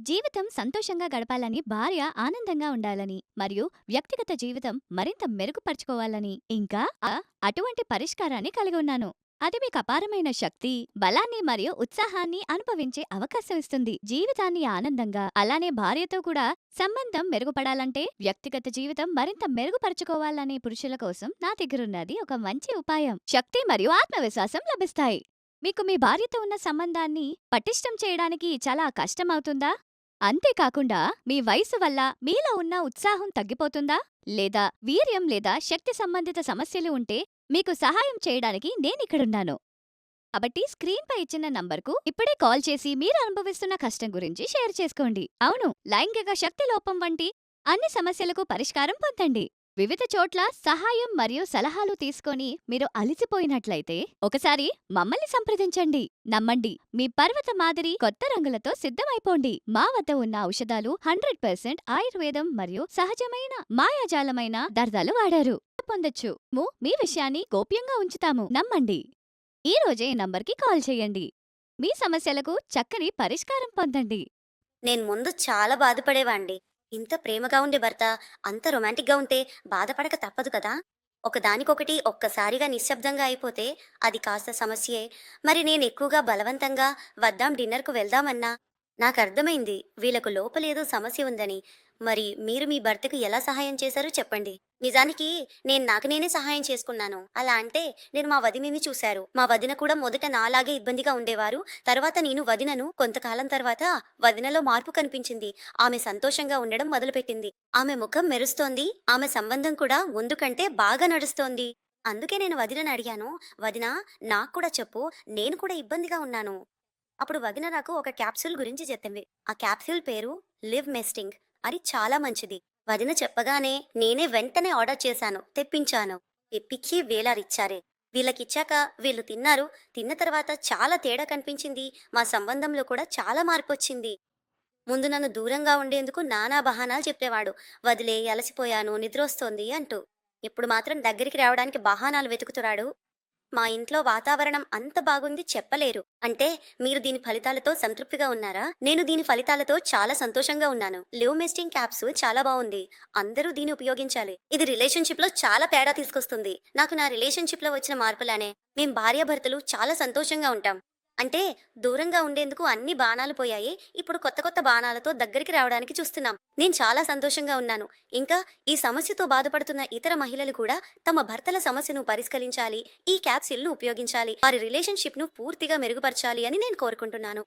జీవితం సంతోషంగా గడపాలని భార్య ఆనందంగా ఉండాలని మరియు వ్యక్తిగత జీవితం మరింత మెరుగుపరుచుకోవాలని ఇంకా ఆ- అటువంటి పరిష్కారాన్ని కలిగి ఉన్నాను. అది మీకు అపారమైన శక్తి బలాన్ని మరియు ఉత్సాహాన్ని అనుభవించే అవకాశం ఇస్తుంది. జీవితాన్ని ఆనందంగా అలానే భార్యతో కూడా సంబంధం మెరుగుపడాలంటే వ్యక్తిగత జీవితం మరింత మెరుగుపరుచుకోవాలనే పురుషుల కోసం నా దగ్గరున్నది ఒక మంచి ఉపాయం. శక్తి మరియు ఆత్మవిశ్వాసం లభిస్తాయి. మీకు మీ భార్యతో ఉన్న సంబంధాన్ని పటిష్టం చేయడానికి చాలా కష్టమవుతుందా అంతేకాకుండా మీ వయసు వల్ల మీలో ఉన్న ఉత్సాహం తగ్గిపోతుందా? లేదా వీర్యం లేదా శక్తి సంబంధిత సమస్యలు ఉంటే మీకు సహాయం చేయడానికి నేనిక్కడున్నాను కాబట్టి స్క్రీన్పై ఇచ్చిన నంబర్కు ఇప్పుడే కాల్ చేసి మీరు అనుభవిస్తున్న కష్టం గురించి షేర్ చేసుకోండి. అవును లైంగిక శక్తి లోపం వంటి అన్ని సమస్యలకు పరిష్కారం పొందండి. వివిధ చోట్ల సహాయం మరియు సలహాలు తీసుకొని మీరు అలిసిపోయినట్లయితే ఒకసారి మమ్మల్ని సంప్రదించండి. నమ్మండి. మీ పర్వత మాదిరి కొత్త రంగులతో సిద్ధమైపోండి. మా వద్ద ఉన్న ఔషధాలు హండ్రెడ్ పర్సెంట్ ఆయుర్వేదం మరియు సహజమైన మాయాజాలమైన దర్దాలు వాడారు. పొందొచ్చు. ము మీ విషయాన్ని గోప్యంగా ఉంచుతాము. నమ్మండి. ఈ రోజే నంబర్కి కాల్ చేయండి. మీ సమస్యలకు చక్కని పరిష్కారం పొందండి. నేను ముందు చాలా బాధపడేవాండి ఇంత ప్రేమగా ఉండే భర్త అంత రొమాంటిక్గా ఉంటే బాధపడక తప్పదు కదా? ఒకదానికొకటి ఒక్కసారిగా నిశ్శబ్దంగా అయిపోతే అది కాస్త సమస్యే. మరి నేను ఎక్కువగా బలవంతంగా వద్దాం డిన్నర్కు వెళ్దామన్నా నాకు అర్థమైంది వీళ్ళకు లోపలేదో సమస్య ఉందని. మరి మీరు మీ భర్తకు ఎలా సహాయం చేశారో చెప్పండి. నిజానికి నేను నాకు నేనే సహాయం చేసుకున్నాను. అలా అంటే నేను మా వదిమేమి చూశారు. మా వదిన కూడా మొదట నాలాగే ఇబ్బందిగా ఉండేవారు. తర్వాత నేను వదినను కొంతకాలం తర్వాత వదినలో మార్పు కనిపించింది. ఆమె సంతోషంగా ఉండడం మొదలుపెట్టింది. ఆమె ముఖం మెరుస్తోంది. ఆమె సంబంధం కూడా ముందు కంటే బాగా నడుస్తోంది. అందుకే నేను వదినని అడిగాను. వదిన నాకు కూడా చెప్పు. నేను కూడా ఇబ్బందిగా ఉన్నాను. అప్పుడు వదిన నాకు ఒక క్యాప్సూల్ గురించి చెప్పింది. ఆ క్యాప్సూల్ పేరు లివ్ మెస్టింగ్. అది చాలా మంచిది. వదిన చెప్పగానే నేనే వెంటనే ఆర్డర్ చేశాను తెప్పించాను. తెప్పించి వేలారిచ్చారే. వీళ్ళకిచ్చాక వీళ్ళు తిన్నారు. తిన్న తర్వాత చాలా తేడా కనిపించింది. మా సంబంధంలో కూడా చాలా మార్పు వచ్చింది ముందు నన్ను దూరంగా ఉండేందుకు నానా బహానాలు చెప్పేవాడు. వదిలే అలసిపోయాను నిద్రొస్తోంది అంటూ. ఇప్పుడు మాత్రం దగ్గరికి రావడానికి బహానాలు వెతుకుతున్నాడు. మా ఇంట్లో వాతావరణం అంత బాగుంది చెప్పలేరు. అంటే మీరు దీని ఫలితాలతో సంతృప్తిగా ఉన్నారా? నేను దీని ఫలితాలతో చాలా సంతోషంగా ఉన్నాను. లివ్ మెస్టింగ్ క్యాప్సూల్ చాలా బాగుంది. అందరూ దీన్ని ఉపయోగించాలి. ఇది రిలేషన్షిప్లో చాలా తేడా తీసుకొస్తుంది. నాకు నా రిలేషన్షిప్లో వచ్చిన మార్పులానే మేం భార్యాభర్తలు చాలా సంతోషంగా ఉంటాం. అంటే దూరంగా ఉండేందుకు అన్ని బాణాలు పోయాయి. ఇప్పుడు కొత్త కొత్త బాణాలతో దగ్గరికి రావడానికి చూస్తున్నాం. నేను చాలా సంతోషంగా ఉన్నాను. ఇంకా ఈ సమస్యతో బాధపడుతున్న ఇతర మహిళలు కూడా తమ భర్తల సమస్యను పరిష్కరించాలి. ఈ క్యాప్సిల్ను ఉపయోగించాలి. వారి రిలేషన్షిప్ను పూర్తిగా మెరుగుపరచాలి అని నేను కోరుకుంటున్నాను.